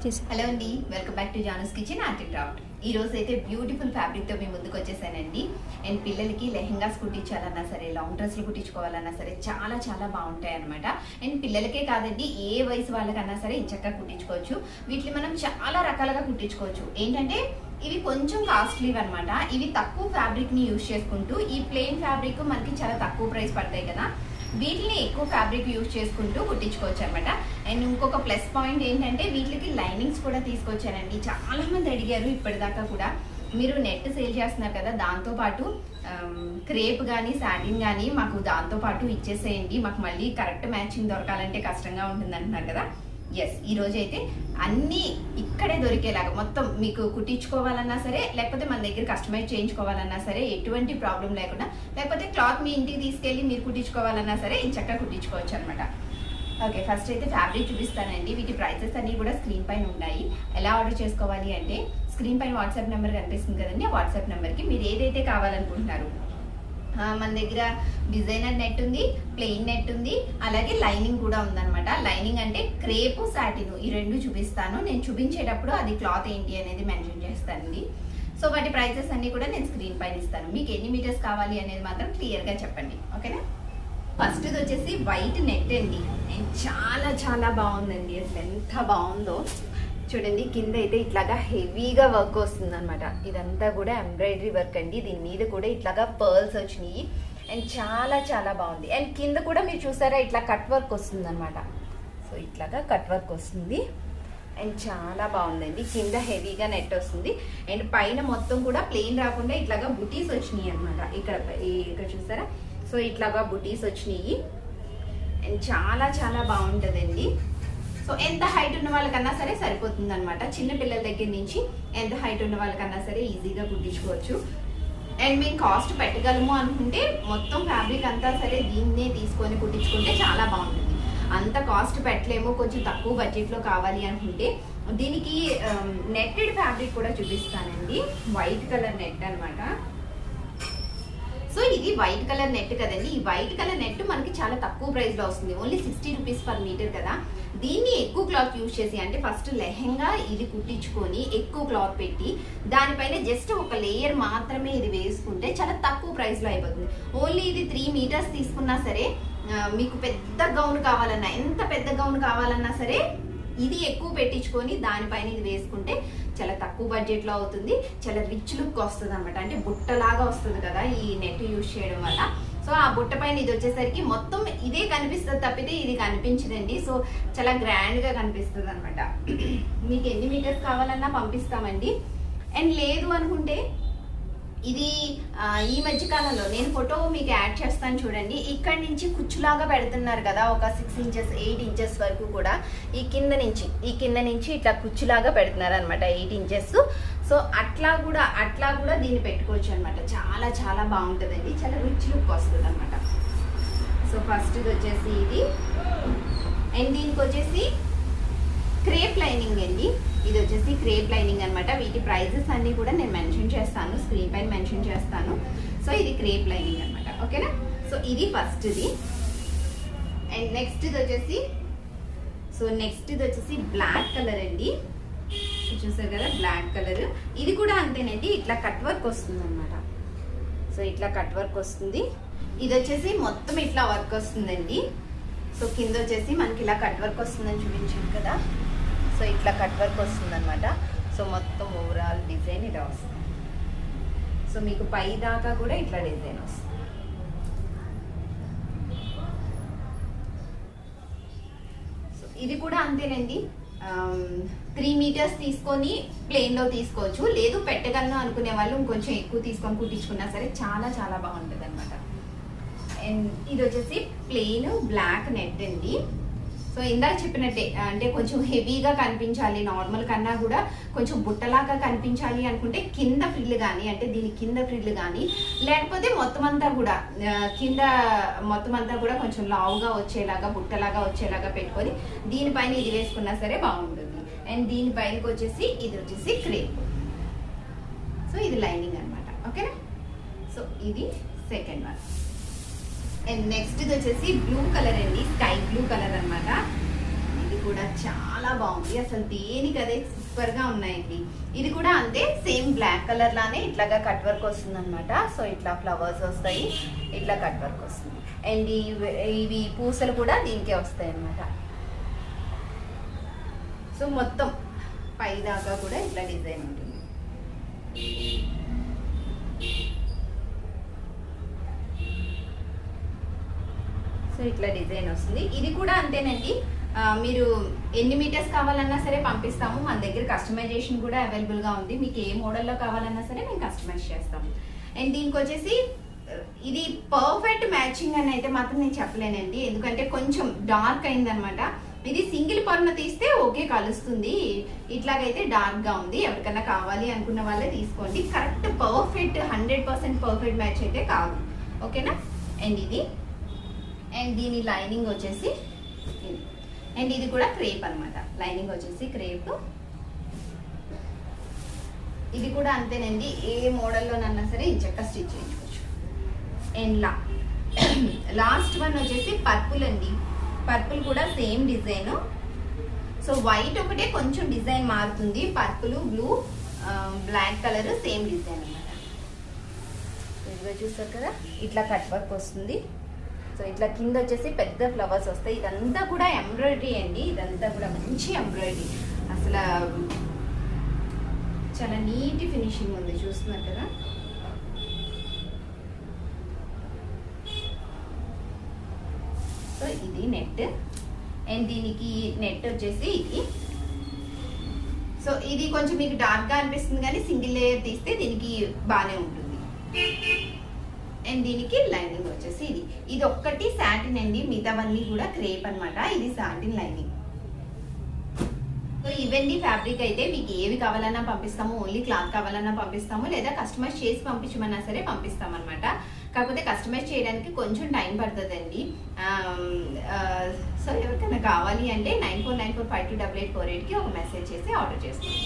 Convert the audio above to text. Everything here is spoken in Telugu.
హలో అండి welcome back to Jana's kitchen art craft. ఈ రోజు అయితే బ్యూటిఫుల్ ఫ్యాబ్రిక్తో మీ ముందుకు వచ్చేసానండి. అండ్ పిల్లలకి లెహెంగాస్ కుట్టించాలన్నా సరే లాంగ్ డ్రెస్లు కుట్టించుకోవాలన్నా సరే చాలా చాలా బాగుంటాయి అనమాట అండ్ పిల్లలకే కాదండి ఏ వయసు వాళ్ళకన్నా సరే చక్కగా కుట్టించుకోవచ్చు. వీటిని మనం చాలా రకాలుగా కుట్టించుకోవచ్చు. ఏంటంటే ఇవి కొంచెం కాస్ట్లీ అనమాట ఇవి తక్కువ ఫ్యాబ్రిక్ని యూజ్ చేసుకుంటూ ఈ ప్లెయిన్ ఫ్యాబ్రిక్ మనకి చాలా తక్కువ ప్రైస్ పడతాయి కదా. వీటిని ఎక్కువ ఫ్యాబ్రిక్ యూజ్ చేసుకుంటూ కుట్టించుకోవచ్చు అనమాట అండ్ ఇంకొక ప్లస్ పాయింట్ ఏంటంటే వీటికి లైనింగ్స్ కూడా తీసుకొచ్చానండి. చాలా మంది అడిగారు ఇప్పటిదాకా కూడా. మీరు నెట్ సేల్ చేస్తున్నారు కదా దాంతోపాటు క్రేప్ కానీ సాటిన్ కానీ మాకు దాంతో పాటు ఇచ్చేసేయండి. మాకు మళ్ళీ కరెక్ట్ మ్యాచింగ్ దొరకాలంటే కష్టంగా ఉంటుంది అంటున్నారు కదా. ఎస్ ఈ రోజు అయితే అన్నీ ఇక్కడే దొరికేలాగా మొత్తం మీకు కుట్టించుకోవాలన్నా సరే లేకపోతే మన దగ్గర కస్టమైజ్ చేయించుకోవాలన్నా సరే ఎటువంటి ప్రాబ్లం లేకుండా లేకపోతే క్లాత్ మీ ఇంటికి తీసుకెళ్ళి మీరు కుట్టించుకోవాలన్నా సరే చక్కగా కుట్టించుకోవచ్చు అనమాట ఓకే ఫస్ట్ అయితే ఫ్యాబ్రిక్ చూపిస్తానండి. వీటి ప్రైసెస్ అన్నీ కూడా స్క్రీన్ పైన ఉన్నాయి. ఎలా ఆర్డర్ చేసుకోవాలి అంటే స్క్రీన్ పైన వాట్సాప్ నెంబర్ కనిపిస్తుంది కదండి ఆ వాట్సాప్ నెంబర్కి మీరు ఏదైతే కావాలనుకుంటున్నారు మన దగ్గర డిజైనర్ నెట్ ఉంది ప్లెయిన్ నెట్ ఉంది అలాగే లైనింగ్ కూడా ఉందన్నమాట. లైనింగ్ అంటే క్రేపు సాటిను ఈ రెండు చూపిస్తాను. నేను చూపించేటప్పుడు అది క్లాత్ ఏంటి అనేది మెన్షన్ చేస్తానండి. సో వాటి ప్రైసెస్ అన్నీ కూడా నేను స్క్రీన్ పైన ఇస్తాను. మీకు ఎన్ని మీటర్స్ కావాలి అనేది మాత్రం క్లియర్గా చెప్పండి. ఓకేనా? ఫస్ట్ది వచ్చేసి వైట్ నెట్ అండి. చాలా చాలా బాగుందండి. అసలు ఎంత బాగుందో. చూడండి కింద అయితే ఇట్లాగా హెవీగా వర్క్ వస్తుంది అనమాట ఇదంతా కూడా ఎంబ్రాయిడరీ వర్క్ అండి. దీని మీద కూడా ఇట్లాగా పర్ల్స్ వచ్చినాయి. అండ్ చాలా చాలా బాగుంది. అండ్ కింద కూడా మీరు చూసారా ఇట్లా కట్ వర్క్ వస్తుంది అనమాట సో ఇట్లాగా కట్ వర్క్ వస్తుంది. అండ్ చాలా బాగుందండి. కింద హెవీగా నెట్ వస్తుంది. అండ్ పైన మొత్తం కూడా ప్లెయిన్ రాకుండా ఇట్లాగా బుటీస్ వచ్చినాయి అనమాట ఇక్కడ ఇక్కడ చూసారా? సో ఇట్లాగా బుటీస్ వచ్చినాయి. అండ్ చాలా చాలా బాగుంటుందండి. సో ఎంత హైట్ ఉన్న వాళ్ళకన్నా సరే సరిపోతుంది అనమాట చిన్న పిల్లల దగ్గర నుంచి ఎంత హైట్ ఉన్న వాళ్ళకన్నా సరే ఈజీగా కుట్టించుకోవచ్చు. అండ్ మేము కాస్ట్ పెట్టగలము అనుకుంటే మొత్తం ఫ్యాబ్రిక్ అంతా సరే దీన్నే తీసుకొని కుట్టించుకుంటే చాలా బాగుంటుంది. అంత కాస్ట్ పెట్టలేము కొంచెం తక్కువ బడ్జెట్లో కావాలి అనుకుంటే దీనికి um, నెట్టెడ్ ఫ్యాబ్రిక్ కూడా చూపిస్తానండి. వైట్ కలర్ నెట్ అనమాట సో ఇది వైట్ కలర్ నెట్ కదండి. ఈ వైట్ కలర్ నెట్ మనకి చాలా తక్కువ ప్రైస్లో వస్తుంది. Only sixty rupees per metre కదా. దీన్ని ఎక్కువ క్లాత్ యూజ్ చేసి అంటే ఫస్ట్ లెహెంగా ఇది కుట్టించుకొని ఎక్కువ క్లాత్ పెట్టి దానిపైన జస్ట్ ఒక లేయర్ మాత్రమే ఇది వేసుకుంటే చాలా తక్కువ ప్రైస్లో అయిపోతుంది. ఓన్లీ ఇది త్రీ మీటర్స్ తీసుకున్నా సరే మీకు పెద్ద గౌన్ కావాలన్నా ఎంత పెద్ద గౌన్ కావాలన్నా సరే ఇది ఎక్కువ పెట్టించుకొని దానిపైన ఇది వేసుకుంటే చాలా తక్కువ బడ్జెట్లో అవుతుంది. చాలా రిచ్ లుక్ వస్తుంది అనమాట అంటే బుట్టలాగా వస్తుంది కదా ఈ నెట్ యూజ్ చేయడం వల్ల. సో ఆ బుట్ట పైన ఇది వచ్చేసరికి మొత్తం ఇదే కనిపిస్తుంది తప్పితే ఇది కనిపించదండి. సో చాలా గ్రాండ్గా కనిపిస్తుంది అనమాట మీకు ఎన్ని మీటర్స్ కావాలన్నా పంపిస్తామండి. అండ్ లేదు అనుకుంటే ఇది ఈ మధ్య కాలంలో నేను ఫోటో మీకు యాడ్ చేస్తాను చూడండి. ఇక్కడ నుంచి కుచ్చులాగా పెడుతున్నారు కదా ఒక సిక్స్ ఇంచెస్ ఎయిట్ ఇంచెస్ వరకు కూడా ఈ కింద నుంచి ఈ కింద నుంచి ఇట్లా కుచ్చులాగా పెడుతున్నారు అనమాట ఎయిట్ ఇంచెస్ సో అట్లా కూడా అట్లా కూడా దీన్ని పెట్టుకోవచ్చు అనమాట చాలా చాలా బాగుంటుందండి. చాలా రిచ్ లుక్ వస్తుంది అనమాట సో ఫస్ట్ ఇది వచ్చేసి ఇది. అండ్ దీనికి వచ్చేసి క్రేప్ లైనింగ్ అండి. ఇది వచ్చేసి క్రేప్ లైనింగ్ అనమాట వీటి ప్రైజెస్ అన్నీ కూడా నేను మెన్షన్ చేస్తాను. స్క్రీన్ పైన మెన్షన్ చేస్తాను. సో ఇది క్రేప్ లైనింగ్ అన్నమాట. ఓకేనా? సో ఇది ఫస్ట్ ఇది అండ్ నెక్స్ట్ ఇది వచ్చేసి సో నెక్స్ట్ ఇది వచ్చేసి బ్లాక్ కలర్ అండి. చూసారు కదా? Black colour. ఇది కూడా అంతేనండి. ఇట్లా కట్ వర్క్ వస్తుంది అనమాట సో ఇట్లా కట్ వర్క్ వస్తుంది. ఇది వచ్చేసి మొత్తం ఇట్లా వర్క్ వస్తుందండి. సో కింద వచ్చేసి మనకి ఇలా కట్ వర్క్ వస్తుందని చూపించాను కదా. సో ఇట్లా కట్ వర్క్ వస్తుంది అనమాట సో మొత్తం ఓవరాల్ డిజైన్ ఇలా వస్తుంది. సో మీకు పై దాకా కూడా ఇట్లా డిజైన్ వస్తుంది. సో ఇది కూడా అంతేనండి. త్రీ మీటర్స్ తీసుకొని ప్లేన్లో తీసుకోవచ్చు. లేదు పెట్టగలను అనుకునే వాళ్ళు ఇంకొంచెం ఎక్కువ తీసుకొని కుట్టించుకున్నా సరే చాలా చాలా బాగుంటుంది అనమాట అండ్ ఇది వచ్చేసి ప్లెయిన్ బ్లాక్ నెట్ అండి. సో ఇందాక చెప్పినట్టే అంటే కొంచెం హెవీగా కనిపించాలి నార్మల్ కన్నా కూడా కొంచెం బుట్టలాగా కనిపించాలి అనుకుంటే కింద ఫ్రిల్ కానీ అంటే దీని కింద ఫ్రిల్ కానీ లేకపోతే మొత్తం అంతా కూడా కింద మొత్తం అంతా కూడా కొంచెం లావుగా వచ్చేలాగా బుట్టలాగా వచ్చేలాగా పెట్టుకొని దీనిపైన ఇది వేసుకున్నా సరే బాగుంటుంది. అండ్ దీనిపైనకి వచ్చేసి ఇది వచ్చేసి క్రేప్. సో ఇది లైనింగ్ అన్నమాట. ఓకేనా? సో ఇది సెకండ్ వన్. అండ్ నెక్స్ట్ ఇది వచ్చేసి బ్లూ కలర్ అండి స్కై బ్లూ కలర్ అనమాట ఇది కూడా చాలా బాగుంది. అసలు దేనికి అదే సూపర్గా ఉన్నాయండి. ఇది కూడా అంతే సేమ్ బ్లాక్ కలర్ లానే ఇట్లాగా కట్ వర్క్ వస్తుంది అనమాట సో ఇట్లా ఫ్లవర్స్ వస్తాయి ఇట్లా కట్ వర్క్ వస్తుంది. అండ్ ఇవి ఇవి పూసలు కూడా దీనికే వస్తాయి అనమాట సో మొత్తం పై దాకా కూడా ఇట్లా డిజైన్ ఉంటుంది. సో ఇట్లా డిజైన్ వస్తుంది. ఇది కూడా అంతేనండి. మీరు ఎన్ని మీటర్స్ కావాలన్నా సరే పంపిస్తాము. మన దగ్గర కస్టమైజేషన్ కూడా అవైలబుల్గా ఉంది. మీకు ఏ మోడల్లో కావాలన్నా సరే మేము కస్టమైజ్ చేస్తాము. అండ్ దీనికి వచ్చేసి ఇది పర్ఫెక్ట్ మ్యాచింగ్ అని అయితే మాత్రం నేను చెప్పలేనండి. ఎందుకంటే కొంచెం డార్క్ అయిందనమాట. ఇది సింగిల్ పర్న తీస్తే ఓకే కలుస్తుంది. ఇట్లాగైతే డార్క్గా ఉంది. ఎవరికైనా కావాలి అనుకున్న వాళ్ళే తీసుకోండి. Correct perfect hundred percent perfect match అయితే కాదు. ఓకేనా? అండ్ ఇది అండ్ దీని లైనింగ్ వచ్చేసి ఇది. అండ్ ఇది కూడా క్రేప్ అనమాట లైనింగ్ వచ్చేసి క్రేప్. ఇది కూడా అంతేనండి. ఏ మోడల్లోనన్నా సరే ఈ చెక్క స్టిచ్ చేయించుకోవచ్చు. అండ్ లా. లాస్ట్ వన్ వచ్చేసి పర్పుల్ అండి. పర్పుల్ కూడా సేమ్ డిజైన్. సో వైట్ ఒకటే కొంచెం డిజైన్ మారుతుంది. Purple blue black colour same design అన్నమాట. ఇదిగో చూస్తారు కదా? ఇట్లా కట్ వర్క్ వస్తుంది. సో ఇట్లా కింద వచ్చేసి పెద్ద ఫ్లవర్స్ వస్తాయి. ఇదంతా కూడా ఎంబ్రాయిడరీ అండి. ఇదంతా కూడా మంచి ఎంబ్రాయిడరీ. అసలు చాలా నీట్ ఫినిషింగ్ ఉంది. చూస్తున్నారు కదా? సో ఇది నెట్. అండ్ దీనికి నెట్ వచ్చేసి ఇది. సో ఇది కొంచెం మీకు డార్క్గా అనిపిస్తుంది కానీ సింగిల్ లేయర్ తీస్తే దీనికి బాగానే ఉంటుంది. అండ్ దీనికి లైనింగ్ వచ్చేసి ఇది. ఇది ఒక్కటి శాటిన్ అండి. మిగతావన్నీ కూడా క్రేప్ అన్నమాట. ఇది శాటిన్ లైనింగ్. సో ఇవన్నీ ఫ్యాబ్రిక్ అయితే మీకు ఏవి కావాలన్నా పంపిస్తాము. ఓన్లీ క్లాత్ కావాలన్నా పంపిస్తాము. లేదా కస్టమైజ్ చేసి పంపించమన్నా సరే పంపిస్తాం అనమాట కాకపోతే కస్టమైజ్ చేయడానికి కొంచెం టైం పడుతుందండి. సో ఎవరికైనా కావాలి అంటే nine four nine four five two double eight four ఎయిట్కి ఒక మెసేజ్ చేసి ఆర్డర్ చేస్తాం.